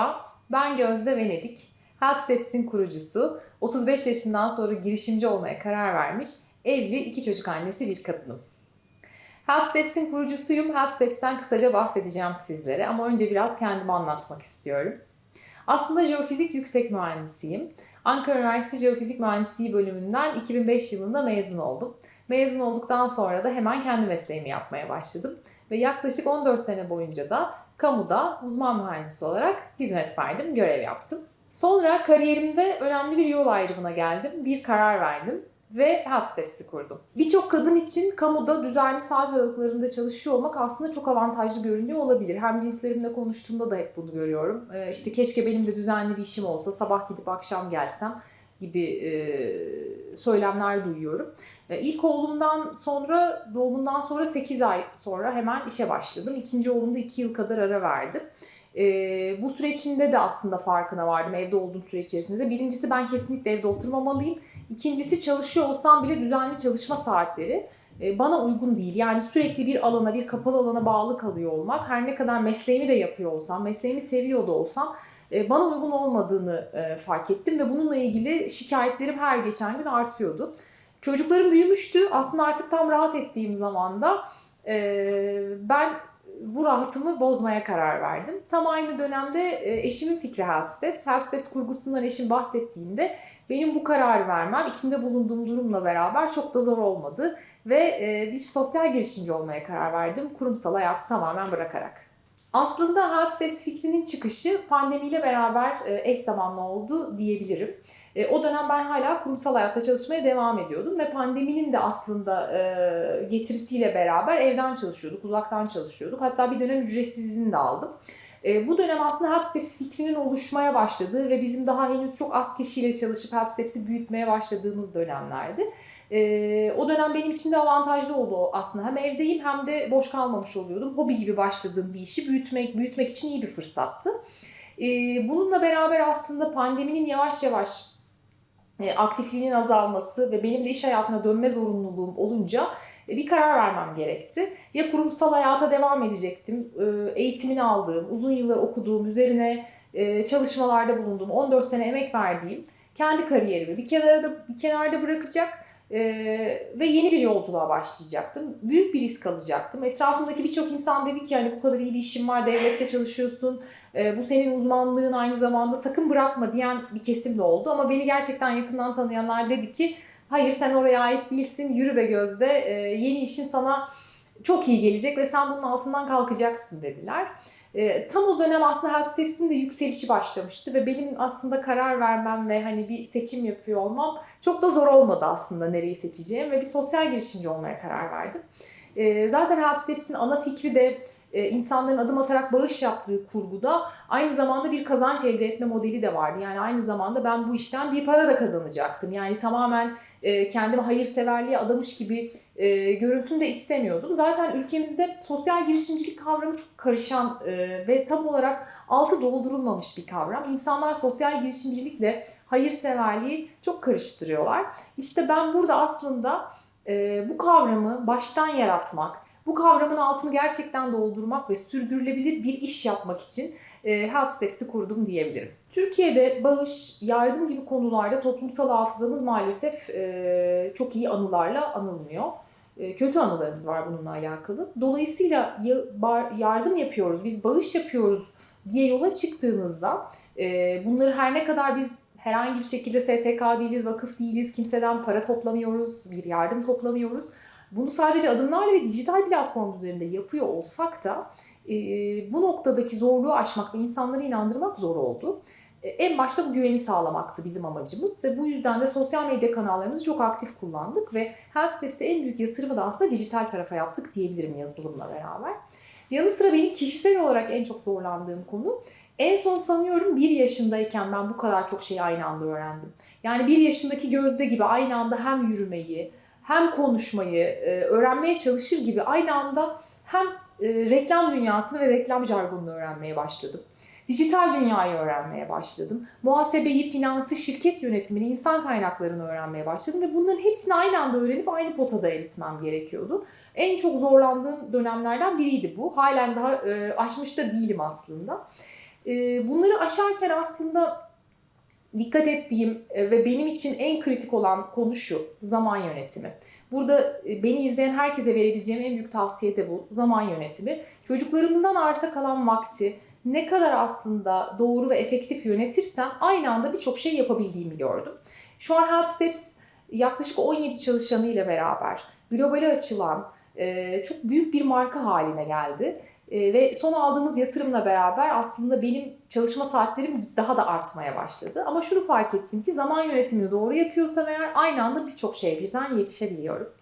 Merhaba, ben Gözde Venedik. Helpsteps'in kurucusu, 35 yaşından sonra girişimci olmaya karar vermiş, evli iki çocuk annesi bir kadınım. Helpsteps'in kurucusuyum. Helpsteps'ten kısaca bahsedeceğim sizlere ama önce biraz kendimi anlatmak istiyorum. Aslında jeofizik yüksek mühendisiyim. Ankara Üniversitesi Jeofizik Mühendisliği bölümünden 2005 yılında mezun oldum. Mezun olduktan sonra da hemen kendi mesleğimi yapmaya başladım. Ve yaklaşık 14 sene boyunca da kamuda uzman mühendis olarak hizmet verdim, görev yaptım. Sonra kariyerimde önemli bir yol ayrımına geldim, bir karar verdim ve Helpsteps'i kurdum. Birçok kadın için kamuda düzenli saat aralıklarında çalışıyor olmak aslında çok avantajlı görünüyor olabilir. Hem cinslerimle konuştuğumda da hep bunu görüyorum. Ee, işte keşke benim de düzenli bir işim olsa, sabah gidip akşam gelsem gibi e, söylemler duyuyorum. E, ilk oğlumdan sonra, doğumundan sonra 8 ay sonra hemen işe başladım. İkinci oğlumda 2 yıl kadar ara verdim. E, bu süreçinde de aslında farkına vardım evde olduğum süre içerisinde de. Birincisi ben kesinlikle evde oturmamalıyım. İkincisi çalışıyor olsam bile düzenli çalışma saatleri bana uygun değil. Yani sürekli bir alana, bir kapalı alana bağlı kalıyor olmak, her ne kadar mesleğimi de yapıyor olsam, mesleğimi seviyor da olsam e, bana uygun olmadığını e, fark ettim ve bununla ilgili şikayetlerim her geçen gün artıyordu. Çocuklarım büyümüştü. Aslında artık tam rahat ettiğim zaman da ben bu rahatımı bozmaya karar verdim. Tam aynı dönemde eşimin fikri Help Steps. Help Steps kurgusundan eşim bahsettiğinde benim bu kararı vermem içinde bulunduğum durumla beraber çok da zor olmadı. Ve bir sosyal girişimci olmaya karar verdim. Kurumsal hayatı tamamen bırakarak. Aslında Help Steps fikrinin çıkışı pandemiyle beraber eş zamanlı oldu diyebilirim. O dönem ben hala kurumsal hayatta çalışmaya devam ediyordum ve pandeminin de aslında getirisiyle beraber evden çalışıyorduk, uzaktan çalışıyorduk. Hatta bir dönem ücretsiz izin de aldım. Bu dönem aslında Help Steps fikrinin oluşmaya başladığı ve bizim daha henüz çok az kişiyle çalışıp Help Steps'i büyütmeye başladığımız dönemlerdi. O dönem benim için de avantajlı oldu aslında. Hem evdeyim hem de boş kalmamış oluyordum. Hobi gibi başladığım bir işi büyütmek, büyütmek için iyi bir fırsattı. Bununla beraber aslında pandeminin yavaş yavaş aktifliğinin azalması ve benim de iş hayatına dönme zorunluluğum olunca bir karar vermem gerekti. Ya kurumsal hayata devam edecektim. Eğitimini aldığım, uzun yıllar okuduğum, üzerine çalışmalarda bulunduğum, 14 sene emek verdiğim kendi kariyerimi bir kenarda bir kenarda bırakacak ee, ve yeni bir yolculuğa başlayacaktım. Büyük bir risk alacaktım. Etrafımdaki birçok insan dedi ki yani bu kadar iyi bir işin var, devlette çalışıyorsun, e, bu senin uzmanlığın aynı zamanda sakın bırakma diyen bir kesim de oldu. Ama beni gerçekten yakından tanıyanlar dedi ki hayır sen oraya ait değilsin, yürü be gözde, e, yeni işin sana çok iyi gelecek ve sen bunun altından kalkacaksın dediler. E, tam o dönem aslında Help Steps'in de yükselişi başlamıştı ve benim aslında karar vermem ve hani bir seçim yapıyor olmam çok da zor olmadı aslında nereyi seçeceğim ve bir sosyal girişimci olmaya karar verdim. E, zaten Help Steps'in ana fikri de e, insanların adım atarak bağış yaptığı kurguda aynı zamanda bir kazanç elde etme modeli de vardı. Yani aynı zamanda ben bu işten bir para da kazanacaktım. Yani tamamen e, kendimi hayırseverliğe adamış gibi e, görünsün de istemiyordum. Zaten ülkemizde sosyal girişimcilik kavramı çok karışan e, ve tam olarak altı doldurulmamış bir kavram. İnsanlar sosyal girişimcilikle hayırseverliği çok karıştırıyorlar. İşte ben burada aslında e, bu kavramı baştan yaratmak, bu kavramın altını gerçekten doldurmak ve sürdürülebilir bir iş yapmak için e, Help Steps'i kurdum diyebilirim. Türkiye'de bağış, yardım gibi konularda toplumsal hafızamız maalesef e, çok iyi anılarla anılmıyor. E, kötü anılarımız var bununla alakalı. Dolayısıyla yardım yapıyoruz, biz bağış yapıyoruz diye yola çıktığınızda e, bunları her ne kadar biz herhangi bir şekilde STK değiliz, vakıf değiliz, kimseden para toplamıyoruz, bir yardım toplamıyoruz. Bunu sadece adımlarla ve dijital platform üzerinde yapıyor olsak da e, bu noktadaki zorluğu aşmak ve insanları inandırmak zor oldu. E, en başta bu güveni sağlamaktı bizim amacımız ve bu yüzden de sosyal medya kanallarımızı çok aktif kullandık ve HelpSteps'te en büyük yatırımı da aslında dijital tarafa yaptık diyebilirim yazılımla beraber. Yanı sıra benim kişisel olarak en çok zorlandığım konu en son sanıyorum bir yaşındayken ben bu kadar çok şeyi aynı anda öğrendim. Yani bir yaşındaki gözde gibi aynı anda hem yürümeyi, hem konuşmayı e, öğrenmeye çalışır gibi aynı anda hem e, reklam dünyasını ve reklam jargonunu öğrenmeye başladım. Dijital dünyayı öğrenmeye başladım. Muhasebeyi, finansı, şirket yönetimini, insan kaynaklarını öğrenmeye başladım ve bunların hepsini aynı anda öğrenip aynı potada eritmem gerekiyordu. En çok zorlandığım dönemlerden biriydi bu. Halen daha e, aşmış da değilim aslında. E, bunları aşarken aslında dikkat ettiğim e, ve benim için en kritik olan konu şu, zaman yönetimi. Burada e, beni izleyen herkese verebileceğim en büyük tavsiye de bu, zaman yönetimi. Çocuklarımdan arta kalan vakti ne kadar aslında doğru ve efektif yönetirsem aynı anda birçok şey yapabildiğimi gördüm. Şu an Help Steps yaklaşık 17 çalışanıyla beraber globale açılan e, çok büyük bir marka haline geldi. E, ve son aldığımız yatırımla beraber aslında benim çalışma saatlerim daha da artmaya başladı. Ama şunu fark ettim ki zaman yönetimini doğru yapıyorsam eğer aynı anda birçok şeye birden yetişebiliyorum.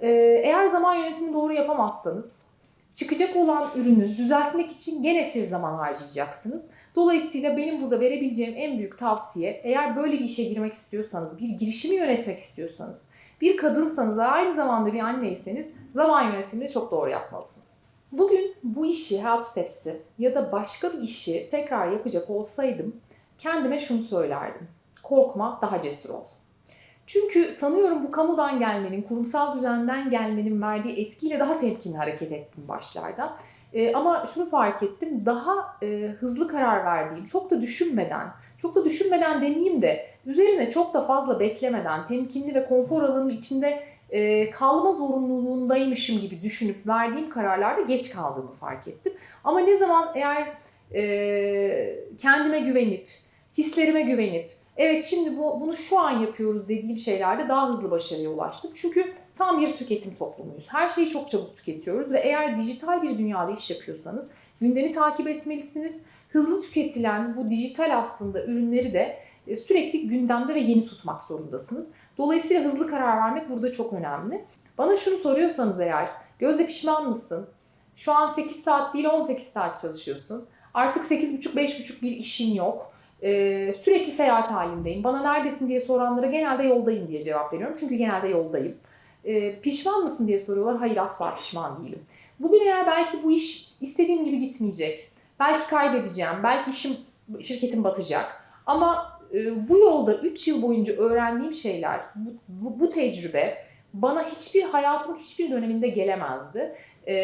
E, eğer zaman yönetimini doğru yapamazsanız çıkacak olan ürünü düzeltmek için gene siz zaman harcayacaksınız. Dolayısıyla benim burada verebileceğim en büyük tavsiye eğer böyle bir işe girmek istiyorsanız, bir girişimi yönetmek istiyorsanız, bir kadınsanız aynı zamanda bir anneyseniz zaman yönetimini çok doğru yapmalısınız. Bugün bu işi, Help Steps'i ya da başka bir işi tekrar yapacak olsaydım kendime şunu söylerdim. Korkma, daha cesur ol. Çünkü sanıyorum bu kamudan gelmenin, kurumsal düzenden gelmenin verdiği etkiyle daha temkinli hareket ettim başlarda. E, ama şunu fark ettim, daha e, hızlı karar verdiğim, çok da düşünmeden, çok da düşünmeden demeyeyim de üzerine çok da fazla beklemeden, temkinli ve konfor alanının içinde e, kalma zorunluluğundaymışım gibi düşünüp verdiğim kararlarda geç kaldığımı fark ettim. Ama ne zaman eğer e, kendime güvenip, hislerime güvenip, evet şimdi bu, bunu şu an yapıyoruz dediğim şeylerde daha hızlı başarıya ulaştım. Çünkü tam bir tüketim toplumuyuz. Her şeyi çok çabuk tüketiyoruz ve eğer dijital bir dünyada iş yapıyorsanız gündemi takip etmelisiniz. Hızlı tüketilen bu dijital aslında ürünleri de e, sürekli gündemde ve yeni tutmak zorundasınız. Dolayısıyla hızlı karar vermek burada çok önemli. Bana şunu soruyorsanız eğer, Gözde pişman mısın? Şu an 8 saat değil 18 saat çalışıyorsun. Artık 8,5-5,5 bir işin yok. Ee, sürekli seyahat halindeyim. Bana neredesin diye soranlara genelde yoldayım diye cevap veriyorum. Çünkü genelde yoldayım. Ee, pişman mısın diye soruyorlar. Hayır asla pişman değilim. Bugün eğer belki bu iş istediğim gibi gitmeyecek. Belki kaybedeceğim. Belki işim, şirketim batacak. Ama e, bu yolda 3 yıl boyunca öğrendiğim şeyler, bu, bu, bu tecrübe bana hiçbir hayatımın hiçbir döneminde gelemezdi. E,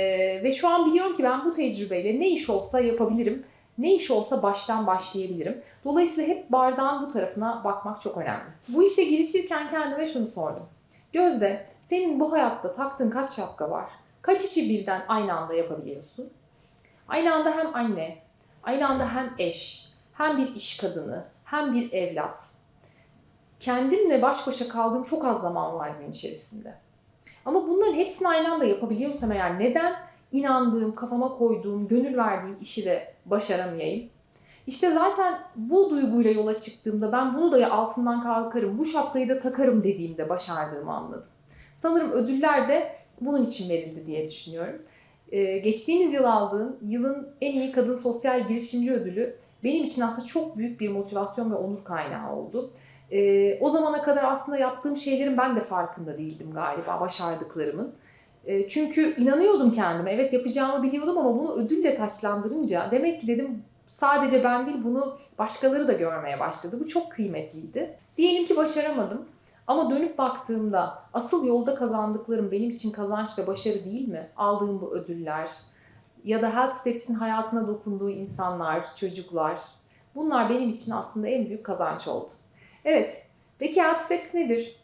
ve şu an biliyorum ki ben bu tecrübeyle ne iş olsa yapabilirim. Ne iş olsa baştan başlayabilirim. Dolayısıyla hep bardağın bu tarafına bakmak çok önemli. Bu işe girişirken kendime şunu sordum. Gözde, senin bu hayatta taktığın kaç şapka var? Kaç işi birden aynı anda yapabiliyorsun? Aynı anda hem anne, aynı anda hem eş, hem bir iş kadını, hem bir evlat. Kendimle baş başa kaldığım çok az zaman var gün içerisinde. Ama bunların hepsini aynı anda yapabiliyorsam eğer neden inandığım, kafama koyduğum, gönül verdiğim işi de başaramayayım? İşte zaten bu duyguyla yola çıktığımda ben bunu da altından kalkarım, bu şapkayı da takarım dediğimde başardığımı anladım. Sanırım ödüller de bunun için verildi diye düşünüyorum. Ee, geçtiğimiz yıl aldığım yılın en iyi kadın sosyal girişimci ödülü benim için aslında çok büyük bir motivasyon ve onur kaynağı oldu. Ee, o zamana kadar aslında yaptığım şeylerin ben de farkında değildim galiba başardıklarımın. Ee, çünkü inanıyordum kendime. Evet yapacağımı biliyordum ama bunu ödülle taçlandırınca demek ki dedim sadece ben değil bunu başkaları da görmeye başladı. Bu çok kıymetliydi. Diyelim ki başaramadım. Ama dönüp baktığımda asıl yolda kazandıklarım benim için kazanç ve başarı değil mi? Aldığım bu ödüller ya da Help Steps'in hayatına dokunduğu insanlar, çocuklar. Bunlar benim için aslında en büyük kazanç oldu. Evet, peki Help Steps nedir?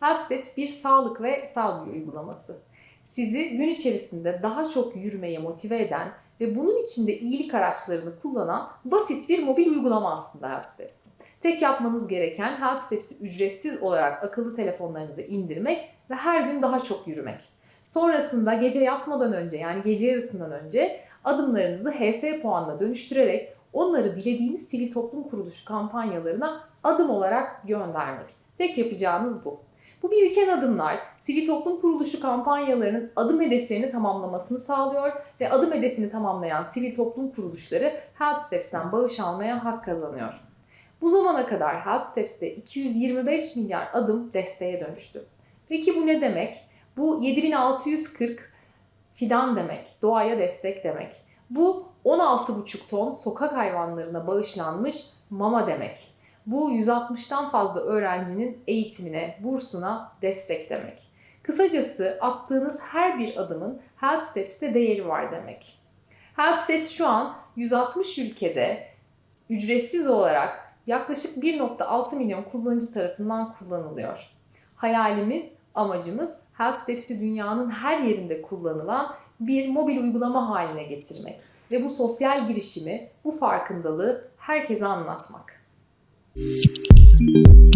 Help Steps bir sağlık ve sağduyu uygulaması. Sizi gün içerisinde daha çok yürümeye motive eden ve bunun içinde iyilik araçlarını kullanan basit bir mobil uygulama aslında Help Steps. Tek yapmanız gereken Help Steps'i ücretsiz olarak akıllı telefonlarınıza indirmek ve her gün daha çok yürümek. Sonrasında gece yatmadan önce yani gece yarısından önce adımlarınızı HS puanına dönüştürerek onları dilediğiniz sivil toplum kuruluşu kampanyalarına adım olarak göndermek. Tek yapacağınız bu. Bu biriken adımlar sivil toplum kuruluşu kampanyalarının adım hedeflerini tamamlamasını sağlıyor ve adım hedefini tamamlayan sivil toplum kuruluşları Help Steps'ten bağış almaya hak kazanıyor. Bu zamana kadar Help Steps'te 225 milyar adım desteğe dönüştü. Peki bu ne demek? Bu 7640 fidan demek, doğaya destek demek. Bu 16,5 ton sokak hayvanlarına bağışlanmış mama demek. Bu 160'tan fazla öğrencinin eğitimine, bursuna destek demek. Kısacası attığınız her bir adımın Help Steps'te değeri var demek. Help Steps şu an 160 ülkede ücretsiz olarak yaklaşık 1.6 milyon kullanıcı tarafından kullanılıyor. Hayalimiz, amacımız Help Steps'i dünyanın her yerinde kullanılan bir mobil uygulama haline getirmek ve bu sosyal girişimi, bu farkındalığı herkese anlatmak. Thank you.